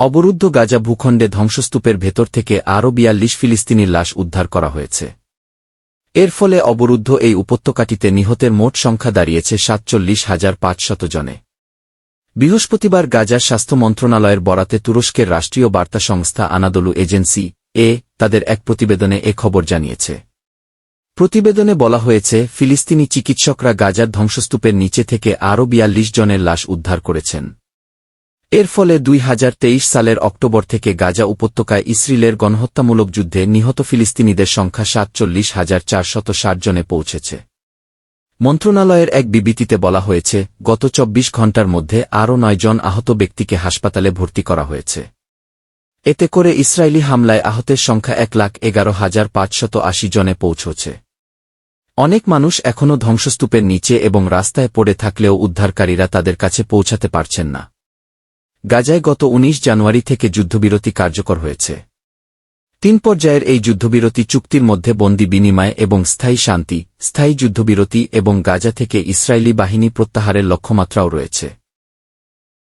অবরুদ্ধ গাজা ভূখণ্ডে ধ্বংসস্তূপের ভেতর থেকে আরও বিয়াল্লিশ ফিলিস্তিনির লাশ উদ্ধার করা হয়েছে। এর ফলে অবরুদ্ধ এই উপত্যকাটিতে নিহতের মোট সংখ্যা দাঁড়িয়েছে সাতচল্লিশ হাজার পাঁচশত জনে। বৃহস্পতিবার গাজার স্বাস্থ্য মন্ত্রণালয়ের বরাতে তুরস্কের রাষ্ট্রীয় বার্তা সংস্থা আনাদলু এজেন্সি, এ, তাদের এক প্রতিবেদনে এ খবর জানিয়েছে। প্রতিবেদনে বলা হয়েছে, ফিলিস্তিনি চিকিৎসকরা গাজার ধ্বংসস্তূপের নিচে থেকে আরও বিয়াল্লিশ জনের লাশ উদ্ধার করেছেন। এর ফলে দুই হাজার তেইশ সালের অক্টোবর থেকে গাজা উপত্যকায় ইসরায়েলের গণহত্যামূলক যুদ্ধে নিহত ফিলিস্তিনিদের সংখ্যা সাতচল্লিশ হাজার চারশত ষাট জনে পৌঁছেছে। মন্ত্রণালয়ের এক বিবৃতিতে বলা হয়েছে, গত চব্বিশ ঘণ্টার মধ্যে আরও নয় জন আহত ব্যক্তিকে হাসপাতালে ভর্তি করা হয়েছে। এতে করে ইসরায়েলি হামলায় আহতের সংখ্যা এক লাখ এগারো হাজার পাঁচশত আশি জনে পৌঁছছে। অনেক মানুষ এখনও ধ্বংসস্তূপের নিচে এবং রাস্তায় পড়ে থাকলেও উদ্ধারকারীরা তাদের কাছে পৌঁছাতে পারছেন না। গাজায় গত ১৯ জানুয়ারি থেকে যুদ্ধবিরতি কার্যকর হয়েছে। তিন পর্যায়ের এই যুদ্ধবিরতি চুক্তির মধ্যে বন্দি বিনিময় এবং স্থায়ী শান্তি, স্থায়ী যুদ্ধবিরতি এবং গাজা থেকে ইসরায়েলি বাহিনী প্রত্যাহারের লক্ষ্যমাত্রাও রয়েছে।